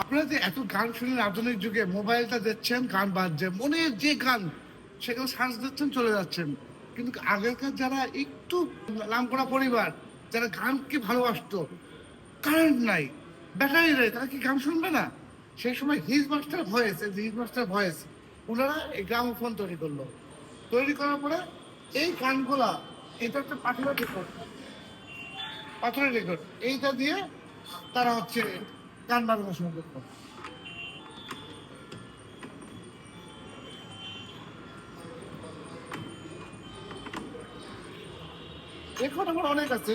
আপনারা যে এত গান শুনেন আধুনিক যুগে, মোবাইলটা দিচ্ছেন গান বাজছে মনে যে গান সেখানে সার্চ দিচ্ছেন, চলে যাচ্ছেন। কিন্তু আগেরকার যারা একটু নাম করা পরিবার, যারা গানকে ভালোবাসতো, কারেন্ট নাই, ব্যাটারি নেই, তারা কি গান শুনবে না? সেই সময় his master voice his master voice, ওনারা এই গ্রামোফোন তৈরি করল। তৈরি করার পরে এই গানগুলা, এটা একটা রেকর্ড পাথরের রেকর্ড এইটা দিয়ে তারা হচ্ছে গান বাজানো শুরু করতো রেকর্ড আমার অনেক আছে।